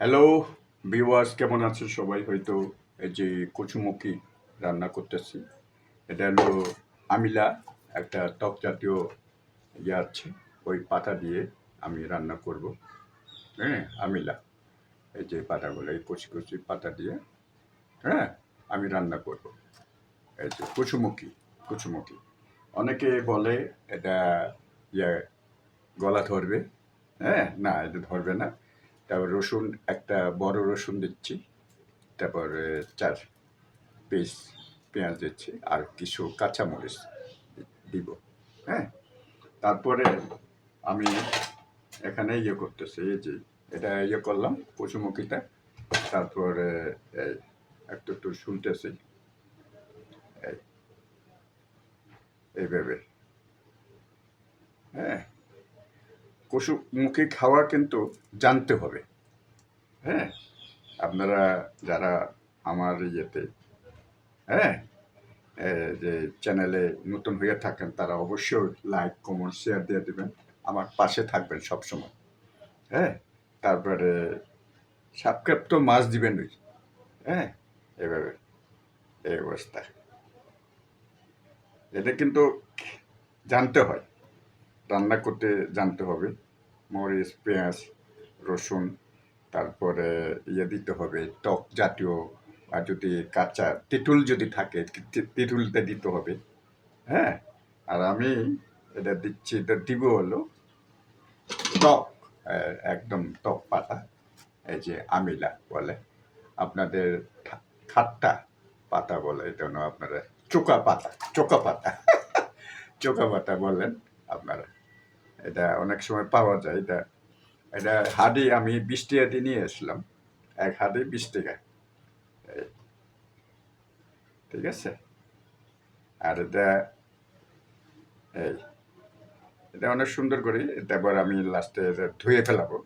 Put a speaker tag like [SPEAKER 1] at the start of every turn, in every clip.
[SPEAKER 1] Hello viewers কেমন আছে? সবাই হয়তো এই যে কচুমুখী রান্না করতেছি। এটা হলো আমিলা, একটা টক জাতীয় ইয়ে আছে, ওই পাতা দিয়ে আমি রান্না করব। হ্যাঁ আমিলা, এই যে পাতাগুলো, এই কচি কচি পাতা দিয়ে হ্যাঁ আমি রান্না করব। এই যে কচুমুখী কচুমুখী। অনেকে বলে এটা ইয়ে গলা ধরবে। হ্যাঁ না, এটা ধরবে না। তারপর রসুন, একটা বড় রসুন দিচ্ছি, তারপরে চার পিস পেঁয়াজ দিচ্ছি, আর কিছু কাঁচামরিচ দিব হ্যাঁ? তারপরে আমি এখানে ইয়ে করতেছি, এই যে এটা ইয়ে করলাম পশুমুখীটা তারপরে এই একটু একটু শুনতেছি, এই, এইভাবে হ্যাঁ? পশুমুখী খাওয়া কিন্তু জানতে হবে। হ্যাঁ? আপনারা যারা আমার ইয়েতে হ্যাঁ? যে চ্যানেলে নতুন হয়ে থাকেন, তারা অবশ্যই লাইক, কমেন্ট, শেয়ার দিয়ে দেবেন। আমার পাশে থাকবেন সবসময়। হ্যাঁ? তারপরে সাবস্ক্রাইব তো মাছ দিবেন ওই হ্যাঁ? এভাবে, এই অবস্থা। এটা কিন্তু জানতে হয়। রান্না করতে জানতে হবে। মরিচ, পেঁয়াজ, রসুন, তারপরে ইয়ে দিতে হবে, টক জাতীয় আর যদি কাঁচা তেঁতুল যদি থাকে তেঁতুলটা দিতে হবে। হ্যাঁ? আর আমি এটা দিচ্ছি, এটা দিব হলো টক একদম টক পাতা, এই যে আমিলা বলে। আপনাদের খাট্টা পাতা বলে, এটা আপনারা চোকা পাতা চোকা পাতা। চোকা পাতা বলেন আপনারা। এটা অনেক সময় পাওয়া যায়, এটা এটা হাডি আমি বিশ টাকা দিয়ে নিয়ে এসলাম এক হাডি বিশ টাকা ঠিক আছে? আর এটা, এই, এটা অনেক সুন্দর করে তারপর আমি লাস্টে ধুয়ে ফেলাবো,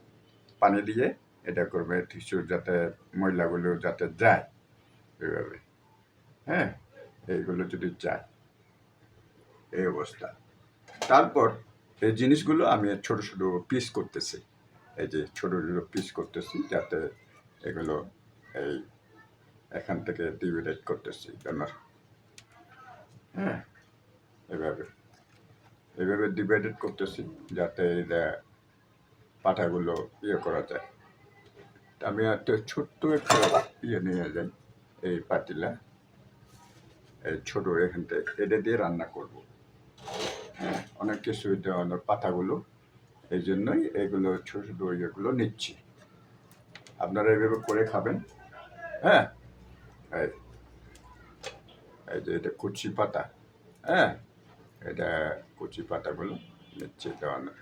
[SPEAKER 1] পানি দিয়ে এটা করবে কিছু যাতে ময়লাগুলো যাতে যায় এইভাবে হ্যাঁ? এইগুলো যদি যায়, এই অবস্থা। তারপর এই জিনিসগুলো আমি ছোট ছোট পিস করতেছি। এই যে ছোট ছোট পিস করতেছি যাতে এগুলো এই এখান থেকে ডিভাইড করতেছি, কেন? হ্যাঁ এভাবে। এভাবে ডিভাইডেড করতেছি যাতে এটা পাঠাগুলো ইয়ে করা যায়। আমি একটা ছোট্ট একটা ইয়ে নিয়ে যাই, এই পাতিলা। এই ছোট এখান থেকে, এটা দিয়ে রান্না করব। অনেক কিছু দেওয়ানোর পাতাগুলো, এই জন্যই এগুলো ছোট ছোট ইয়েগুলো নিচ্ছি। আপনারা এইভাবে করে খাবেন হ্যাঁ? এই যে এটা কুচি পাতা হ্যাঁ? এটা কুচি পাতাগুলো নিচ্ছি দেওয়ানোর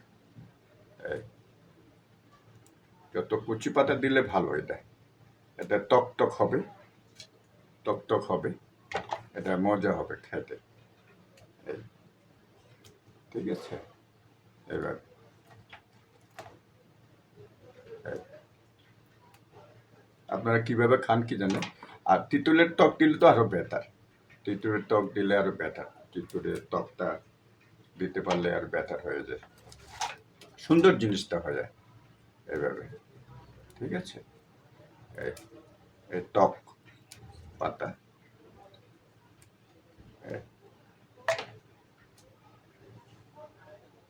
[SPEAKER 1] যত কুচি পাতা দিলে ভালো এটা। এটা টক টক হবে, টক টক হবে, এটা মজা হবে খেতে। এই ঠিক আছে। এবার। আপনারা কীভাবে খান কি জানেন আর তিতুলের টক দিলে তো আরও বেটার তিতুলের টক দিলে আরও বেটার তিতুলের টকটা দিতে পারলে আর বেটার হয়ে যায়। সুন্দর জিনিসটা হয়ে যায় এভাবে। ঠিক আছে? এই টক পাতা।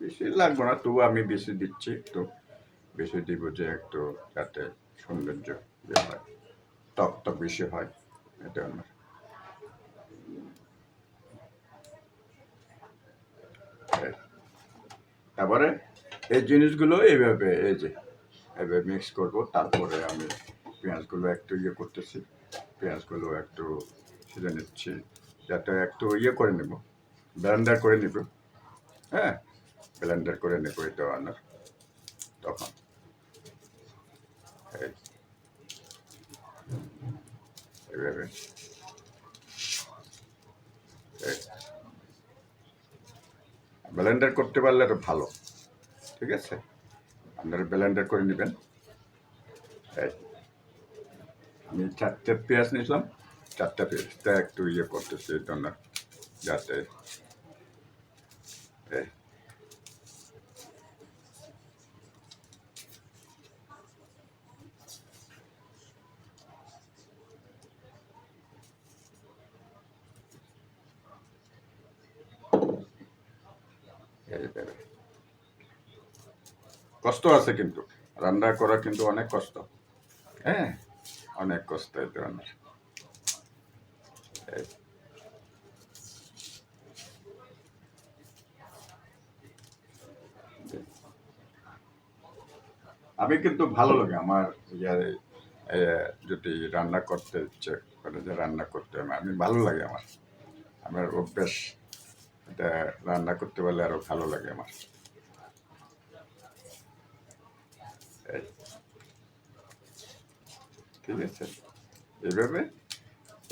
[SPEAKER 1] বেশি লাগবে না, তবু আমি বেশি দিচ্ছি একটু। বেশি দিব যে একটু যাতে সৌন্দর্য হয়। টক টক বেশি হয়, এটা আমার। তারপরে এই জিনিসগুলো এইভাবে, এই যে এভাবে মিক্স করব। তারপরে আমি পেঁয়াজগুলো একটু ইয়ে করতেছি। পেঁয়াজগুলো একটু সিজে নিচ্ছি, যাতে একটু ইয়ে করে নেব ব্লেন্ডার করে নেব। হ্যাঁ? ব্লেন্ডার করে নেব এটা আনার। তখন। এইভাবে। এই। ব্লেন্ডার করতে পারলে আরও ভালো। ঠিক আছে? আপনারা ব্লেন্ডার করে নেবেন। আমি চারটে পেঁয়াজ নিয়েছিলাম। চারটা পেঁয়াজটা একটু ইয়ে করতেছি জন্য যাতে। এই কষ্ট আছে কিন্তু। রান্না করা কিন্তু অনেক কষ্ট। হ্যাঁ অনেক কষ্ট এই। ধরনের আমি কিন্তু ভালো লাগে আমার ইয়ে এ, যদি রান্না করতে ইচ্ছে করে যে রান্না করতে আমি ভালো লাগে আমার। আমার অভ্যাস এটা রান্না করতে পারলে আরও ভালো লাগে আমার। ঠিক আছে। এইভাবে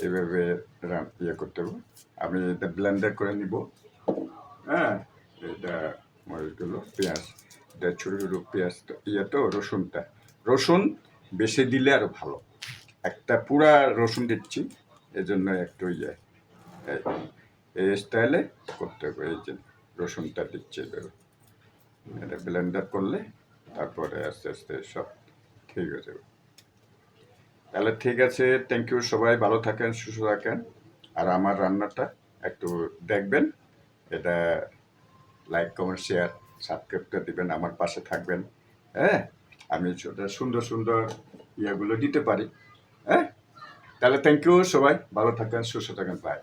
[SPEAKER 1] এইভাবে ইয়ে করতে হবে। আমি এটা ব্লেন্ডার করে নিব। হ্যাঁ এটা মরিচগুলো, পেঁয়াজ। এটা ছোটো ছোটো পেঁয়াজ ইয়ে তো, রসুনটা। রসুন বেশি দিলে আরও ভালো। একটা পুরা রসুন দিচ্ছি, এজন্য একটু ইয়ে। এই- স্টাইলে করতে হবে, এই যে রসুনটা দিচ্ছে এভাবে এটা ব্লেন্ডার করলে তারপরে আস্তে আস্তে সব ঠিক হয়ে যাবে। তাহলে ঠিক আছে থ্যাংক ইউ সবাই, ভালো থাকেন, সুস্থ থাকেন। আর আমার রান্নাটা একটু দেখবেন, এটা লাইক কমেন্ট শেয়ার সাবস্ক্রাইবটা দিবেন, আমার পাশে থাকবেন হ্যাঁ? আমি সুন্দর সুন্দর ইয়েগুলো দিতে পারি হ্যাঁ? তাহলে থ্যাংক ইউ সবাই, ভালো থাকেন, সুস্থ থাকেন বাই